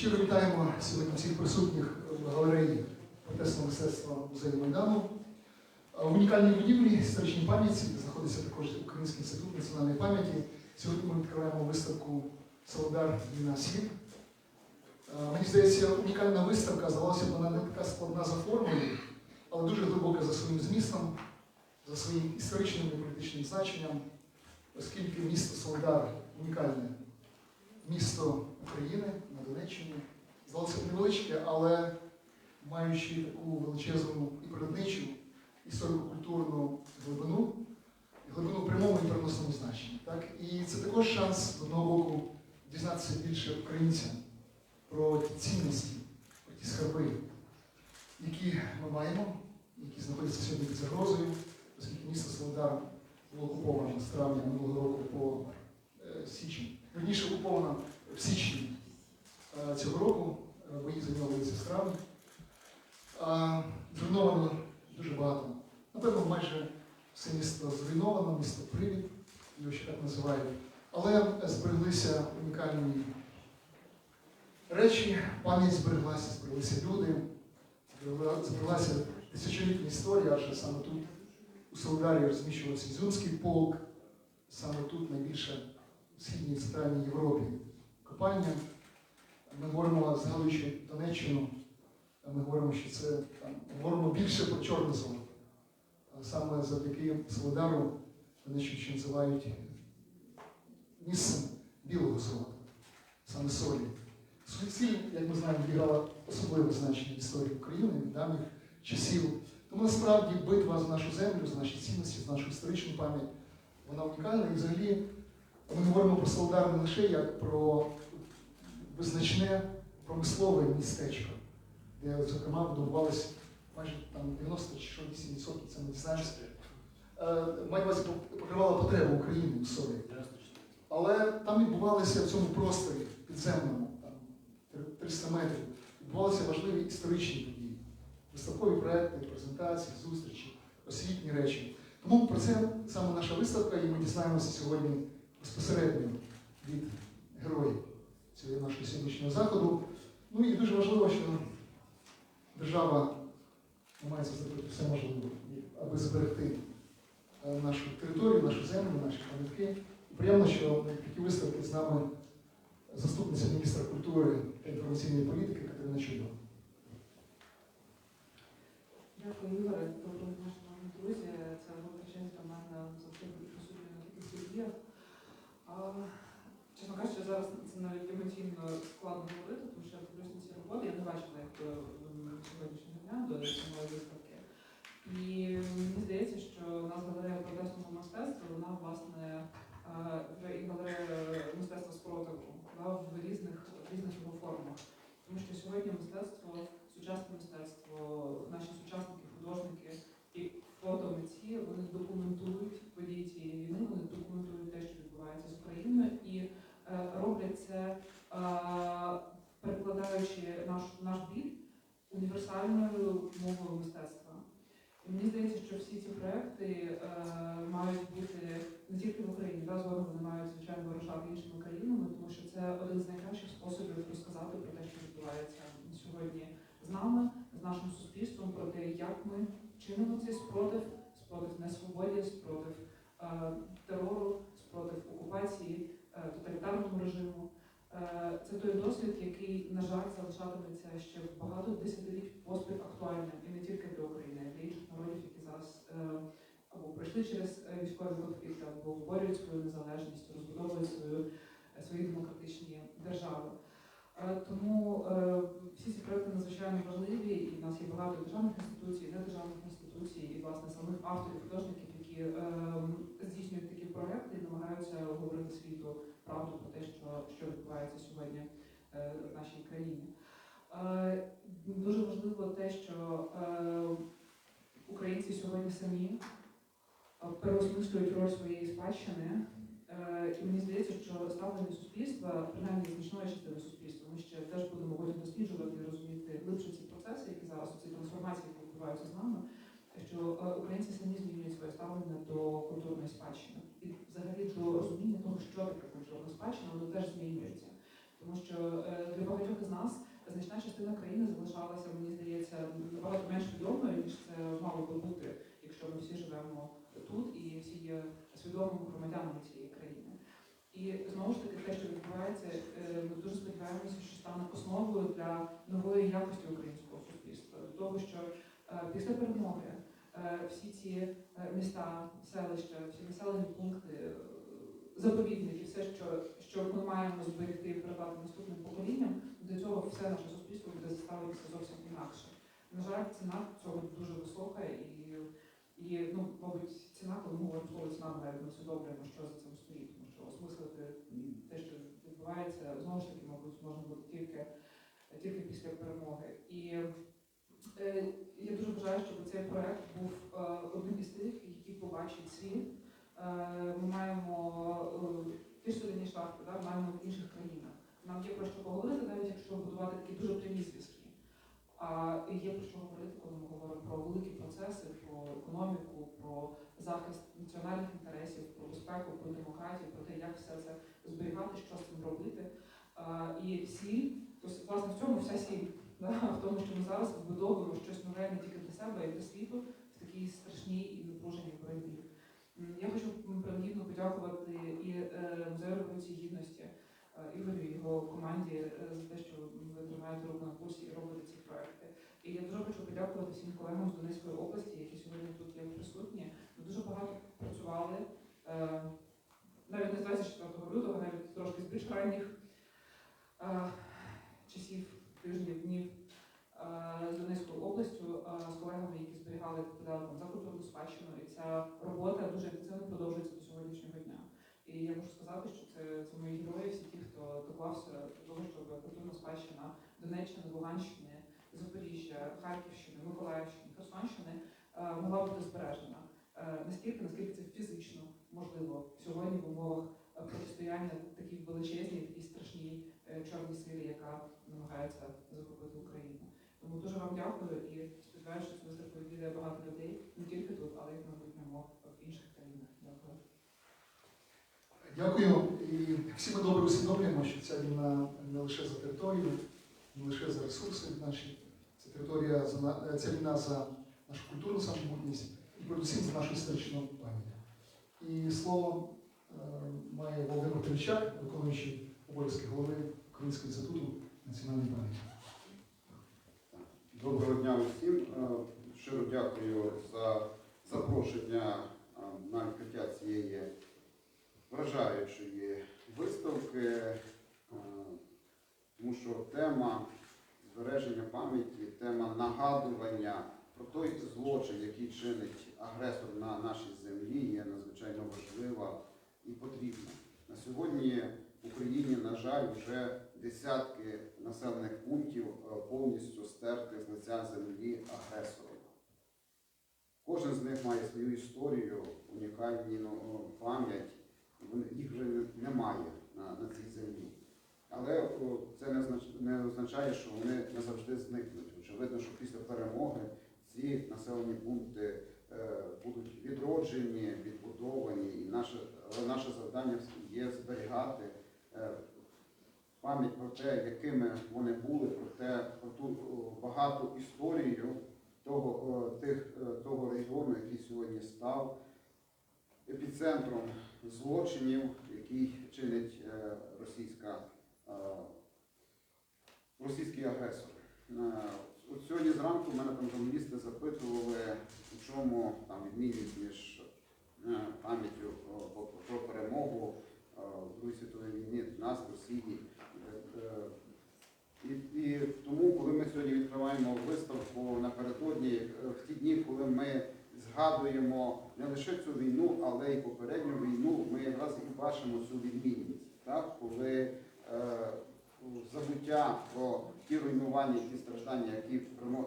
Щиро вітаємо сьогодні всіх присутніх в галереї протестного мистецтва музею Майдану. В унікальній будівлі історичній пам'яті, знаходиться також Український інститут національної пам'яті. Сьогодні ми відкриваємо виставку Солодар Війна Світ. Мені здається, унікальна виставка, здавалося б, вона не така складна за формою, але дуже глибока за своїм змістом, за своїм історичним і політичним значенням, оскільки місто Солодар унікальне місто України на Донеччині. Здалося невеличке, але маючи таку величезну і природничу, історико-культурну глибину, глибину прямому і переносному значенні. Так? І це також шанс з одного боку дізнатися більше українцям про ті цінності, про ті скарби, які ми маємо, які знаходяться сьогодні під загрозою, оскільки місто Солодар було окуповано з травня минулого року по е, січень. Верніше окуповано в січні е, цього року, е, бої за нього з травня. Зруйновано дуже багато. Напевно, майже все місто зруйновано, місто Привід, його ще так називають. Але збереглися унікальні речі, пам'ять збереглася, збереглися люди, збереглася тисячолітня історія, адже саме тут у Солидарі розміщувався Ізюмський полк, саме тут найбільше східній і центральній Європі копання. Ми говоримо, згадуючи Донеччину, ми говоримо, що це там, говоримо більше про чорне золото. А Саме завдяки Солидару Донеччину називають місцем білого золота, саме солі. Сіль, як ми знаємо, відіграла особливе значення в історії України від давніх часів. Тому насправді битва за нашу землю, за наші цінності, за нашу історичну пам'ять, вона унікальна. І взагалі ми говоримо про Солидар не лише як про визначне промислове містечко, де, зокрема, будувалися майже там 90 чи що 8% це не дізнаємося. Е, Маю на покривала потребу України у солі. Але там відбувалися в цьому просторі підземному, там 300 метрів, відбувалися важливі історичні події, виставкові проекти, презентації, зустрічі, освітні речі. Тому про це саме наша виставка, і ми дізнаємося сьогодні безпосередньо від героїв цього нашого сьогоднішнього заходу. Ну і дуже важливо, що держава намагається зробити все можливе, аби зберегти е, нашу територію, нашу землю, наші пам'ятки. Приємно, що на такій виставці з нами заступниця міністра культури та інформаційної політики Катерина Чудова. Дякую, Ігоре. Доброго дня, шановні друзі. Це велика честь для мене завжди бути присутньою на таких подіях. А, Кажучи, зараз це навіть емоційно складно говорити, тому що я дивлюсь на ці роботи. Я не бачила як сьогоднішнього дня, до самої виставки. І мені здається, що у нас галерея протестного мистецтва, вона власне вже і галерея мистецтва спротиву в різних різних його формах. Тому що сьогодні мистецтво сучасне мистецтво, наші сучасники, художники і фотомитці, вони документують події цієї війни, вони документують те, що відбувається з Україною, і е, роблять це, перекладаючи наш, наш біль універсальною мовою мистецтва. І мені здається, що всі ці проекти е, мають бути не тільки в Україні, да, згодом вони мають, звичайно, вирушати іншими країнами, тому що це один з найкращих способів розказати про те, що відбувається сьогодні з нами, з нашим суспільством, про те, як ми чинимо цей спротив, спротив несвободі, спротив е, терору, спротив окупації, е, тоталітарному режиму. Е, це той досвід, який, на жаль, залишатиметься ще багато десятиліть поспіль актуальним і не тільки для України, а й для інших народів, які зараз е, або пройшли через військові конфлікти, або виборюють свою незалежність, розбудовують свою, свої демократичні держави. Тому всі ці проекти надзвичайно важливі, і в нас є багато державних інституцій, недержавних інституцій, і власне самих авторів, художників, які здійснюють такі проекти намагаються говорити світу правду про те, що, що відбувається сьогодні е, в нашій країні. Е, Дуже важливо те, що е, українці сьогодні самі переосмислюють роль своєї спадщини. І мені здається, що ставлення суспільства, принаймні значної частини суспільства, ми ще теж будемо потім досліджувати і розуміти глибше ці процеси, які зараз ці трансформації, які відбуваються з нами, що українці самі змінюють своє ставлення до культурної спадщини взагалі до розуміння того, що таке культурна спадщина, воно теж змінюється. Тому що е, для багатьох із нас значна частина країни залишалася, мені здається, набагато менш відомою, ніж це мало би бути, якщо ми всі живемо тут і всі є свідомими громадянами цієї країни. І знову ж таки, те, що відбувається, е, ми дуже сподіваємося, що стане основою для нової якості українського суспільства, того, що е, після перемоги всі ці е, міста, селища, всі населені пункти, е, заповідники, все, що, що ми маємо зберегти і передати наступним поколінням, до цього все наше суспільство буде заставитися зовсім інакше. На жаль, ціна цього дуже висока і, і ну, мабуть, ціна, коли ми говоримо слово ціна, ми навіть не усвідомлюємо, що за цим стоїть, тому що осмислити те, що відбувається, знову ж таки, мабуть, можна буде тільки, тільки після перемоги. І е, я дуже бажаю, щоб цей проект був е, одним із тих, який побачить світ. Е, ми маємо е, ті ж соляні шахти, да, маємо в інших країнах. Нам є про що поговорити, навіть якщо будувати такі дуже прямі зв'язки. А є про що говорити, коли ми говоримо про великі процеси, про економіку, про захист національних інтересів, про безпеку, про демократію, про те, як все це зберігати, що з цим робити. І сіль, то власне в цьому вся сіль, в тому, що ми зараз вибудовуємо щось нове не тільки для себе, а й для світу в такій страшній і напруженій боротьбі. Я хочу принагідно подякувати і е, Музею революції гідності е, Ігорю його команді е, за те, що ви тримаєте руку на пульсі і робите ці проекти. І я дуже хочу подякувати всім колегам з Донецької області, які сьогодні тут є присутні. Ми дуже багато працювали. Навіть не з 24 лютого, навіть трошки з більш ранніх часів, тижнів, днів е, з Донецькою областю, е, з колегами, які зберігали там за культурну спадщину. І ця робота дуже інтенсивно продовжується до сьогоднішнього дня. І я можу сказати, що це, це мої герої, всі ті, хто доклався до того, щоб культурна спадщина Донеччини, Луганщини, Запоріжжя, Харківщини, Миколаївщини, Херсонщини е, могла бути збережена. Настільки, наскільки це фізично можливо сьогодні в умовах протистояння такій величезній, такій страшній чорній силі, яка намагається захопити Україну. Тому дуже вам дякую і сподіваюся, що цю виставку багато людей не тільки тут, але й в майбутньому в інших країнах. Дякую. Дякую. І всі ми добре усвідомлюємо, що ця війна не лише за територію, не лише за ресурси наші. Це територія за на- ця війна за нашу культурну самобутність і передусім за нашу історичну пам'ять. І слово е, має Володимир Тимчак, виконуючий обов'язки голови Українського інституту національної пам'яті. Доброго дня усім. Е, Щиро дякую за запрошення е, на відкриття цієї вражаючої виставки, е, тому що тема збереження пам'яті, тема нагадування про той злочин, який чинить агресор на нашій землі, є надзвичайно важлива і потрібна. На сьогодні в Україні, на жаль, вже десятки населених пунктів е, повністю стерти з лиця землі агресором. Кожен з них має свою історію, унікальну ну, пам'ять, їх вже немає на, на цій землі. Але це не, означ- не означає, що вони назавжди зникнуть. Очевидно, що після перемоги ці населені пункти е, будуть відроджені, відбудовані, і наше, наше завдання є зберігати е, пам'ять про те, якими вони були, про те, про ту багату історію того, тих, е, того регіону, який сьогодні став епіцентром злочинів, який чинить е, російська, е, російський агресор. От сьогодні зранку мене там запитували, у чому там відмінність між пам'яттю про, перемогу в Другій світовій війні в нас, в Росії. Е, І, і тому, коли ми сьогодні відкриваємо виставку напередодні, е, в ті дні, коли ми згадуємо не лише цю війну, але й попередню війну, ми якраз і бачимо цю відмінність, так? коли е, забуття про ті руйнування, ті страждання, які,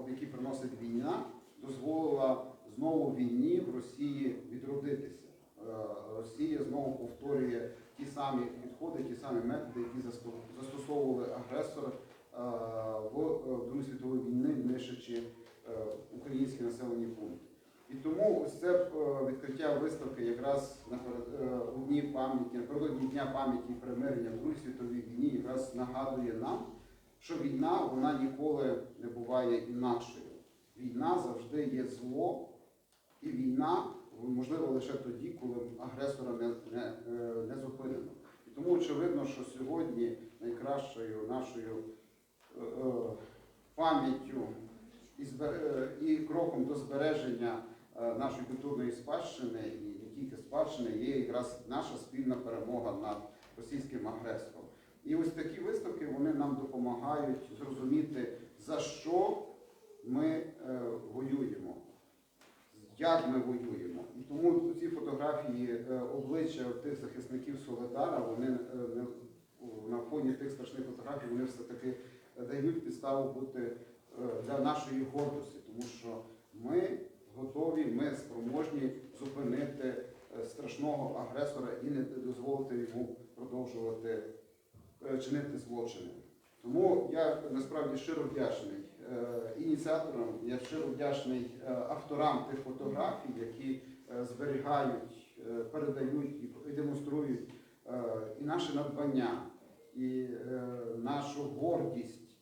які приносить війна, дозволила знову війні в Росії відродитися. Е, Росія знову повторює ті самі підходи, ті самі методи, які застосовували агресор е, в е, Другій світовій війни, нищачи е, українські населені пункти. І тому ось це відкриття виставки якраз у дні пам'яті, напередодні Дня пам'яті примирення в Другій світовій війні якраз нагадує нам, що війна вона ніколи не буває інакшою. Війна завжди є зло, і війна можливо лише тоді, коли агресора не, не, не зупинено. Тому очевидно, що сьогодні найкращою нашою е, е, пам'яттю і, кроком до збереження е, нашої культурної спадщини, і не тільки спадщини, є якраз наша спільна перемога над російським агресором. І ось такі виставки вони нам допомагають зрозуміти, за що ми воюємо, як ми воюємо. І тому ці фотографії е, обличчя тих захисників Соледара, вони е, на фоні тих страшних фотографій, вони все-таки дають підставу бути е, для нашої гордості, тому що ми готові, ми спроможні зупинити страшного агресора і не дозволити йому продовжувати чинити злочини. Тому я насправді щиро вдячний ініціаторам, я щиро вдячний е, авторам тих фотографій, які е, зберігають, е, передають і демонструють е, і наше надбання, і е, нашу гордість,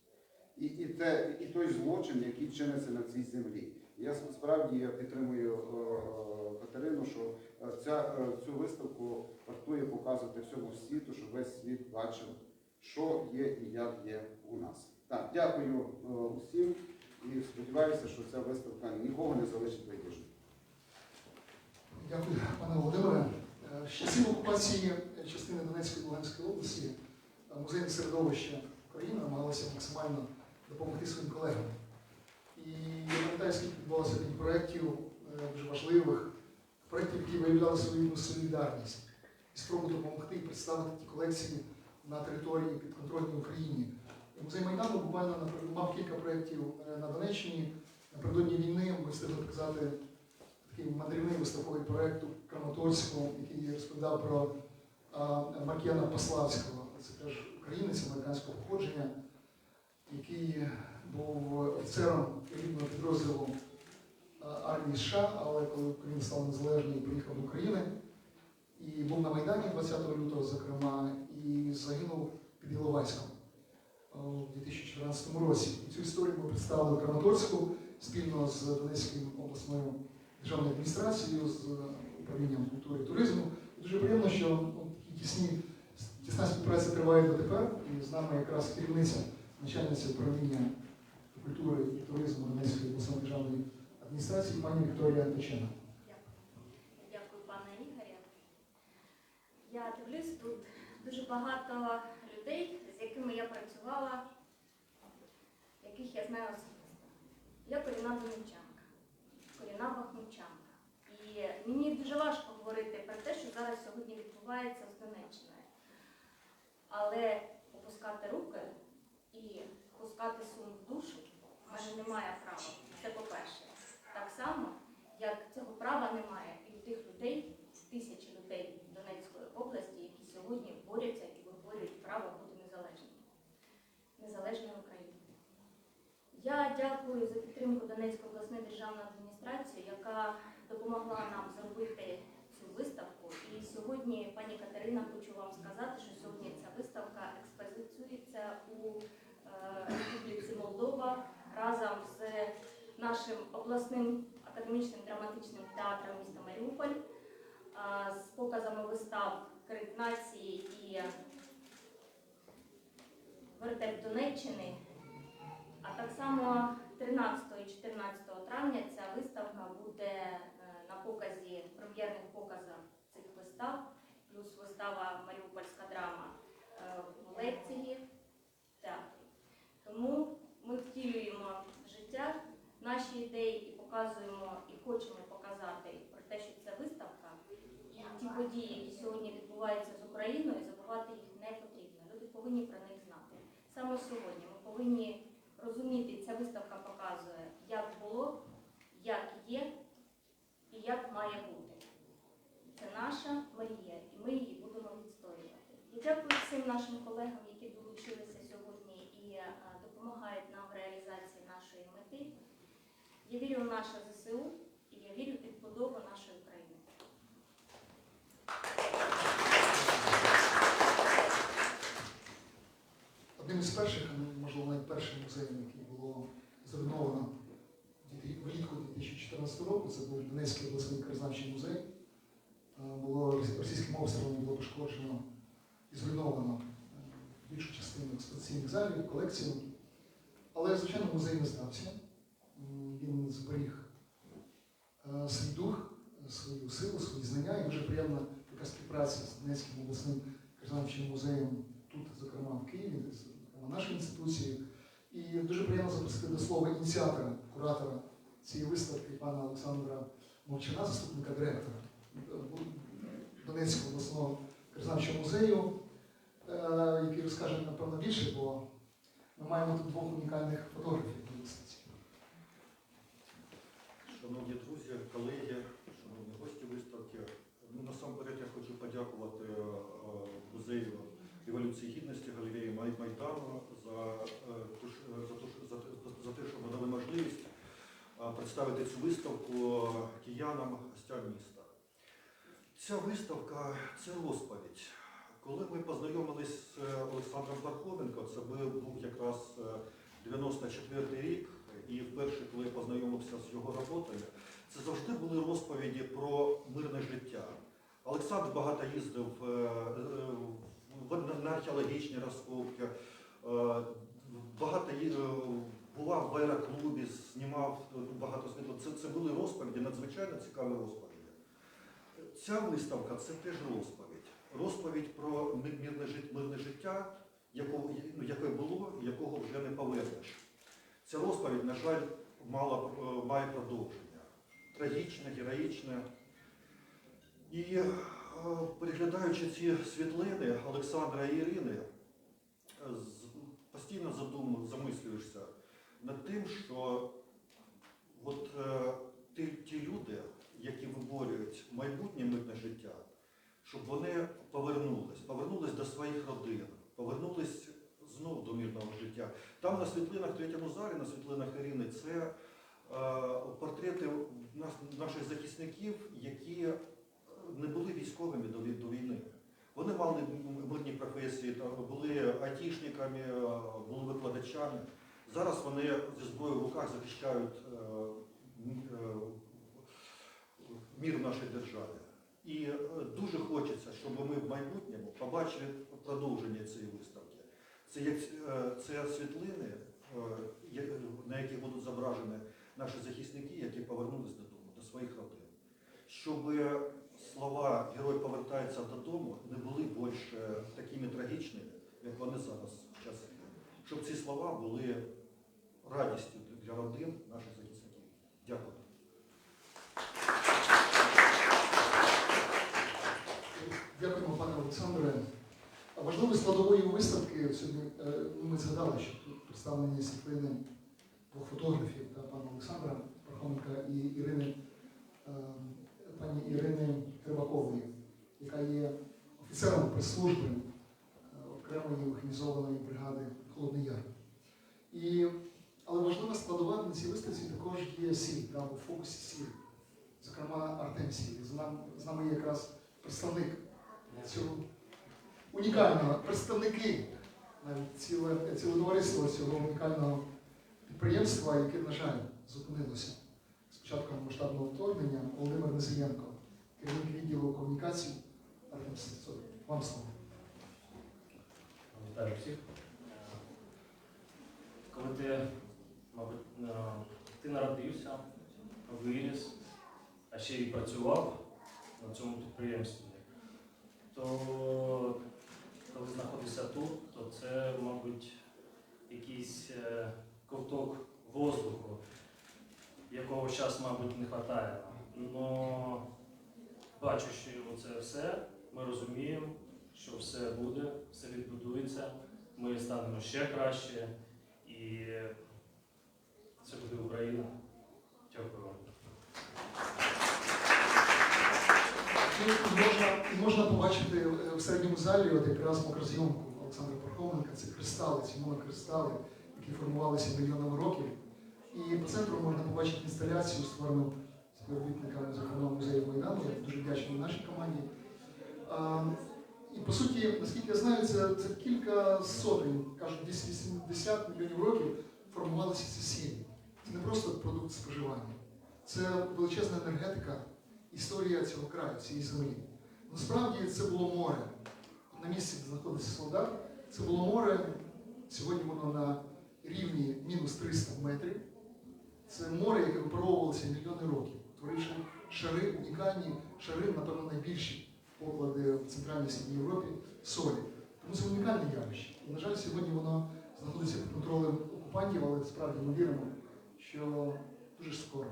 і, і, те, і той злочин, який чиниться на цій землі. Я справді я підтримую е, Катерину, що е, ця, е, цю виставку вартує показувати всьому світу, щоб весь світ бачив, що є і як є у нас. Так, дякую е, усім і сподіваюся, що ця виставка нікого не залишить байдужим. Дякую, пане Володимире. Е, З часів окупації частини Донецької і Луганської області е, музейне середовище України намагалося максимально допомогти своїм колегам. І я пам'ятаю, скільки відбувалося таких проєктів дуже важливих, проєктів, які виявляли свою солідарність і спробу допомогти представити ті колекції на території підконтрольній Україні. Музей Майдану буквально мав кілька проєктів е, на Донеччині. Напередодні війни ми встигли показати такий мандрівний виставковий проєкт у Краматорську, який розповідав про а, Маркіяна Пославського. Це теж українець американського походження, який був офіцером рідного підрозділу армії США, але коли Україна стала незалежною, приїхав до України і був на Майдані 20 лютого, зокрема, і загинув під Іловайськом у 2014 році. Цю історію ми представили в Краматорську спільно з Донецькою обласною державною адміністрацією, з управлінням культури і туризму. Дуже приємно, що ну, тісні, тісна співпраця триває дотепер. І з нами якраз керівниця, начальниця управління культури і туризму Донецької обласної державної адміністрації, пані Вікторія Античина. Дякую, пане Ігорі. Я дивлюсь тут дуже багато людей, з якими я працювала, яких я знаю особисто. Я корінна донечанка, корінна бахмучанка. І мені дуже важко говорити про те, що зараз сьогодні відбувається з Донеччиною. Але опускати руки і пускати сум в душу в мене немає права. Це по-перше. Так само, як цього права немає і у тих людей, тисячі людей Донецької області, які сьогодні борються і виборюють право бути незалежними. Незалежною Україною. Я дякую за підтримку Донецької обласної державної адміністрації, яка допомогла нам зробити цю виставку. І сьогодні, пані Катерина, хочу вам сказати, що сьогодні ця виставка експозиціюється у е, Республіці Молдова разом з нашим обласним академічним драматичним театром міста Маріуполь з показами вистав Крик нації і Вертеп Донеччини. Само 13 і 14 травня ця виставка буде е, на показі, прем'єрних показах цих вистав, плюс вистава Маріупольська драма е, в лекції театрі. Тому ми втілюємо життя наші ідеї і показуємо, і хочемо показати про те, що це виставка, і ті події, які сьогодні відбуваються з Україною, забувати їх не потрібно. Люди повинні про них знати. Саме сьогодні ми повинні розуміти, ця виставка показує, як було, як є і як має бути. Це наша мрія, і ми її будемо відстоювати. Я дякую всім нашим колегам, які долучилися сьогодні і е, допомагають нам в реалізації нашої мети. Я вірю в наше ЗСУ і я вірю в відбудову нашої країни. Одним одним із перших, а ну, можливо, навіть першим музеєм, який було зруйновано влітку 2014 року. Це був Донецький обласний краєзнавчий музей. Було російським обстрілом було пошкоджено і зруйновано е, більшу частину експозиційних залів, колекцію. Але, звичайно, музей не здався. Він зберіг е, свій дух, свою силу, свої знання. І дуже приємна така співпраця з Донецьким обласним краєзнавчим музеєм тут, зокрема в Києві, зокрема нашою інституцією. І дуже приємно запросити до слова ініціатора, куратора цієї виставки пана Олександра Мовчана, заступника директора Донецького обласного краєзнавчого музею, е, який розкаже, напевно, більше, бо ми маємо тут двох унікальних фотографів на виставці. Шановні друзі, колеги, шановні гості виставки. Ну, насамперед я хочу подякувати е, музею революції гідності галереї Май- Майдану за, е, за, те- що надали можливість е, представити цю виставку киянам, гостям міста. Ця виставка це розповідь. Коли ми познайомились з е, Олександром Пархоменко, це був якраз е, 94 рік, і вперше, коли я познайомився з його роботами, це завжди були розповіді про мирне життя. Олександр багато їздив на археологічні розкопки, багато ї- е, бував в аероклубі, знімав е, багато світло. Це, це були розповіді, надзвичайно цікаві розповіді. Ця виставка це теж розповідь. Розповідь про мирне, життя, якого, ну, яке було, якого вже не повернеш. Ця розповідь, на жаль, мала, е, має продовження. Трагічне, героїчне. І е, переглядаючи ці світлини Олександра і Ірини, е, постійно замислюєшся над тим, що от, е, ті, ті люди, які виборюють майбутнє мирне життя, щоб вони повернулись, повернулись до своїх родин, повернулись знов до мирного життя. Там на світлинах третьому залі, на світлинах Ірини, це е, портрети наших захисників, які не були військовими до, до війни. Були айтішниками, е, були викладачами. Зараз вони зі зброєю в руках захищають е, е, мір в нашій державі. І е, дуже хочеться, щоб ми в майбутньому побачили продовження цієї виставки. Це, як, е, це світлини, е, на яких будуть зображені наші захисники, які повернулись додому, до своїх родин. Щоб слова Герой повертається додому не були більше такими трагічними, як вони зараз в час війни. Щоб ці слова були радістю для родин наших захисників. Дякую. Дякуємо, пане Олександре. Важливою складовою виставки сьогодні е, ми згадали, що тут представлені світлини двох фотографів та пана Олександра Пархоменка і Ірини, е, пані Ірини Трибакової, яка є офіцером прес-служби е, окремої механізованої бригади Холодний Яр. І, але важлива складова на цій виставці також є сіль, да, у фокусі сіль, зокрема Артем Сіль. З нами, є якраз представник цього унікального представники навіть ціле, ціле товариство цього унікального підприємства, яке, на жаль, зупинилося з початком масштабного вторгнення. Володимир Несієнко, керівник відділу комунікацій. Вам слово. Вітаю всіх. Коли ти, мабуть, ти народився, виріс, а ще й працював на цьому підприємстві, то коли знаходишся тут, то це, мабуть, якийсь е, ковток воздуху, якого зараз, мабуть, не вистачає. Но бачучи це все, ми розуміємо, що все буде, все відбудується, ми станемо ще краще, і це буде Україна. Дякую вам. Можна, можна побачити е, в середньому залі от якраз макрозйомку Олександра Пархоменка. Це кристали, ці монокристали, які формувалися мільйонами років. І по центру можна побачити інсталяцію, створену співробітниками, зокрема музею Майдану. Я дуже вдячний нашій команді. І по суті, наскільки я знаю, це, це кілька сотень, кажуть, десь 80 мільйонів років формувалися ці сім'ї. Це не просто продукт споживання, це величезна енергетика, історія цього краю, цієї землі. Насправді це було море. На місці, де знаходиться Солдат, це було море. Сьогодні воно на рівні мінус 300 метрів. Це море, яке випаровувалося мільйони років, творивши шари, унікальні шари, напевно, найбільші поклади в Центральній Східній Європі солі. Тому це унікальне явище. І, на жаль, сьогодні воно знаходиться під контролем окупантів, але справді ми віримо, що дуже скоро,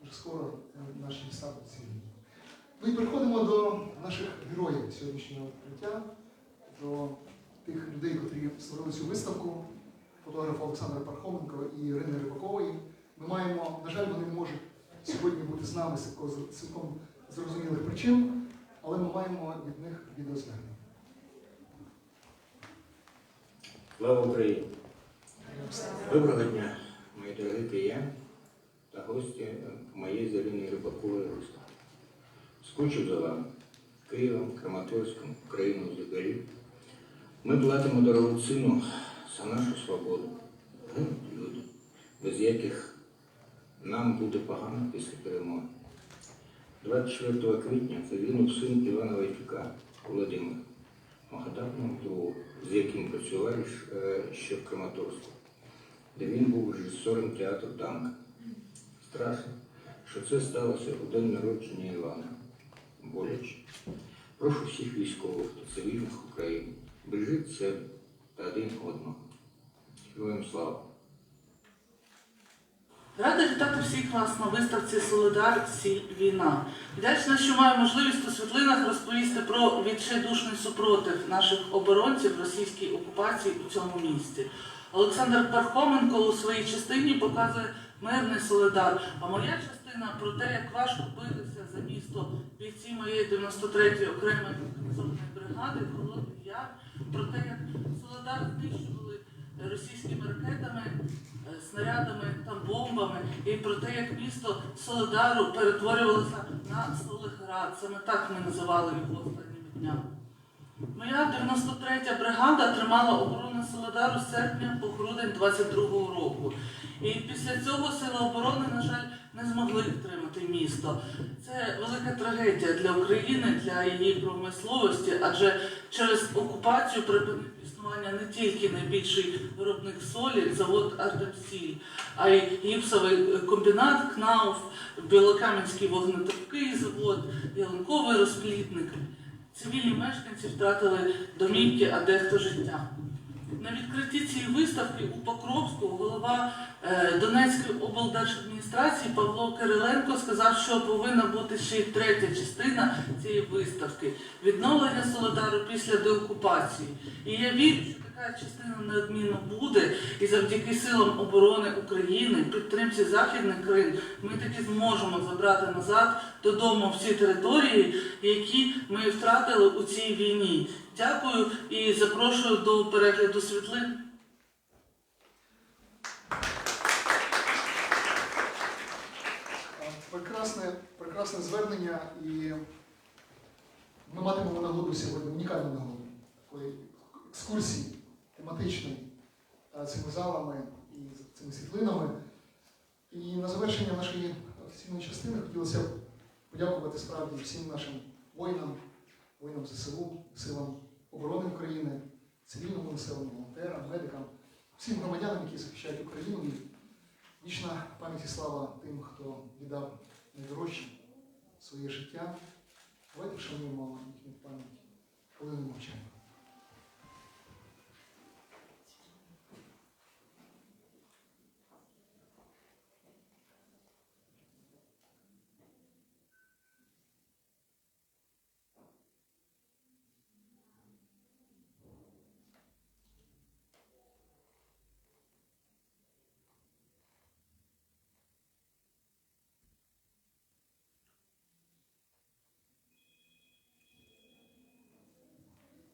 дуже скоро е, наші міста будуть звільнені. Ну і переходимо до наших героїв сьогоднішнього відкриття, до тих людей, котрі створили цю виставку, фотографа Олександра Пархоменко і Ірини Рибакової. Ми маємо, на жаль, вони не можуть сьогодні бути з нами цілком зрозумілих причин, але ми маємо від них відеозвернення. Слава Україні! Доброго дня, мої дорогі кияни та гості моєї зоряної рибакової виставки. Скучив за вами, Києвом, Краматорськом, Україну взагалі. Ми платимо дорогу ціну за нашу свободу. Люди, без яких нам буде погано після перемоги. 24 квітня загинув син Івана Войчука Володимир. Магадатному другу, з яким працювали е, ще в Краматорську, де він був режисером театру танка. Страшно, що це сталося у день народження Івана. Боляче. Прошу всіх військових та цивільних України бережіть себе та один одного. Героям слава! Рада вітати всіх вас на виставці Солидар Сіль Війна. Вдячна, що маю можливість у світлинах розповісти про відчайдушний супротив наших оборонців російській окупації у цьому місті. Олександр Пархоменко у своїй частині показує мирний Солидар, а моя частина про те, як важко билися за місто бійці моєї 93-ї окремої механізованої бригади Холодний Яр, про те, як Солидар знищували російськими ракетами снарядами та бомбами і про те, як місто Солидару перетворювалося на Солиград. Саме так ми називали його останніми днями. Моя 93-я бригада тримала оборону Солидару з серпня по грудень 22-го року. І після цього сили оборони, на жаль, не змогли втримати місто. Це велика трагедія для України, для її промисловості, адже через окупацію припинив існування не тільки найбільший виробник солі, завод Артемсіль, а й гіпсовий комбінат КНАУФ, Білокам'янський вогнетопкий завод, ялинковий розплідник. Цивільні мешканці втратили домівки, а дехто життя. На відкритті цієї виставки у Покровську голова е, Донецької облдержадміністрації Павло Кириленко сказав, що повинна бути ще й третя частина цієї виставки відновлення Солодару після деокупації. І я вірю, що частина неодмінно буде, і завдяки силам оборони України, підтримці західних країн, ми таки зможемо забрати назад додому всі території, які ми втратили у цій війні. Дякую і запрошую до перегляду світлин. Прекрасне, прекрасне звернення, і ми матимемо нагоду сьогодні, унікальну нагоду екскурсії тематичної е, цими залами і цими світлинами. І на завершення нашої офіційної частини хотілося б подякувати справді всім нашим воїнам, воїнам ЗСУ, силам оборони України, цивільному населенню, волонтерам, медикам, всім громадянам, які захищають Україну. Вічна пам'ять і слава тим, хто віддав найдорожче своє життя. Давайте вшануємо їхню пам'ять хвилиною мовчання.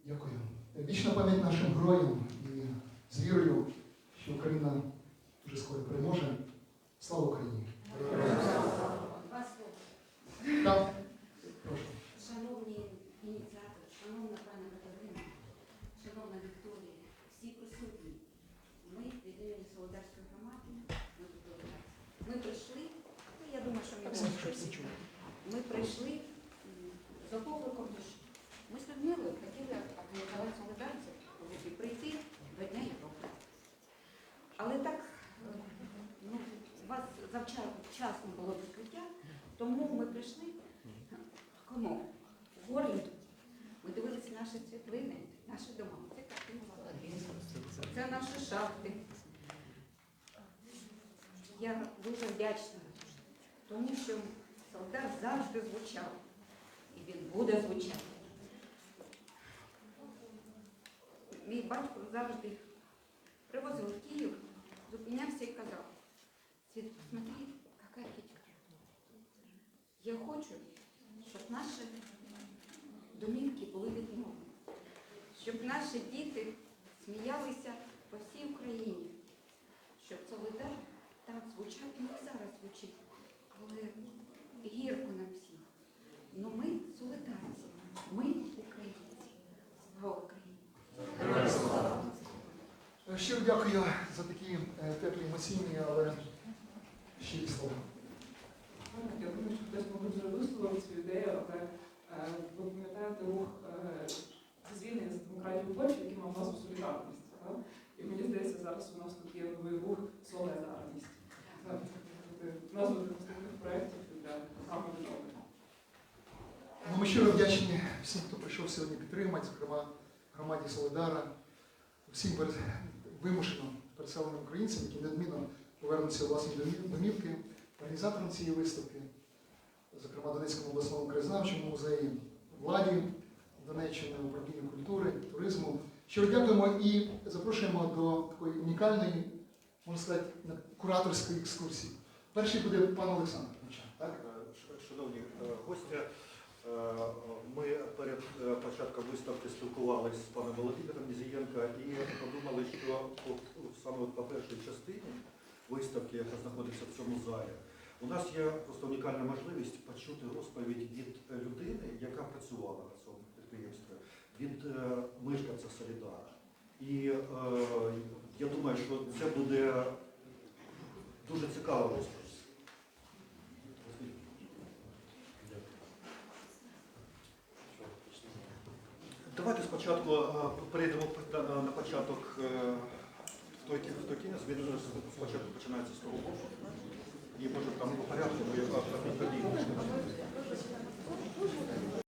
Дякую. Вічна пам'ять нашим героям і з вірою, що Україна дуже скоро переможе. Слава Україні! Два слова. Так, прошу. Шановні ініціатори, шановна пані Катерина Солодарської громади. Ми тут долучаємося. Ми прийшли, ну я думаю, що ми всі чули. Ми прийшли м, з покликом душі. Ми з Людмилою хотіли організувати солідарність, прийти до Дня Європи. Але так, е, ну, у вас завчасно вчасно було відкриття, тому ми прийшли кому? В Горлінду. Ми дивилися наші світлини, наші дома. Це картина Володимира. Це наші шахти. Я дуже вдячна, тому що солдат завжди звучав. І він буде звучати. Мій батько завжди привозив в Київ, зупинявся і казав, Світ, посмотри, яка архітектура. Я хочу, щоб наші домівки були відновлені, щоб наші діти сміялися по всій Україні, щоб Солидар так звучав і не зараз звучить, але гірко нам всім. Ну ми солидарці, ми українці. Слава Україні! Щиро дякую за такі е, теплі емоційні, але слова. Я думаю, що хтось, мабуть, вже висловив цю ідею, але е, ви пам'ятаєте рух е, зі звільнення за демократію Польщі, який мав назву солідарність. І мені здається, зараз у нас тут є новий рух солідарність. Назва для наступних проєктів для програми відновлення. Ну, ми щиро вдячні всім, хто прийшов сьогодні підтримати, зокрема громаді Солидара, всім вимушено переселеним українцям, які неодмінно повернуться у власні домівки, організаторам цієї виставки, зокрема Донецькому обласному краєзнавчому музеї, владі Донеччини, управлінню культури, туризму. Щиро дякуємо і запрошуємо до такої унікальної, можна сказати, кураторської екскурсії. Перший буде пан Олександр. Так? Е, Шановні е, гості, е, ми перед початком виставки спілкувалися з паном Володимиром Нізієнко і подумали, що от, саме по першій частині виставки, яка знаходиться в цьому залі, у нас є просто унікальна можливість почути розповідь від людини, яка працювала на цьому підприємстві, від е, мешканця Солідара. І е, я думаю, що це буде дуже цікава розповідь. Давайте спочатку е, перейдемо на, початок е, той, той кінець. Він спочатку починається з того боку. І може там по порядку, бо я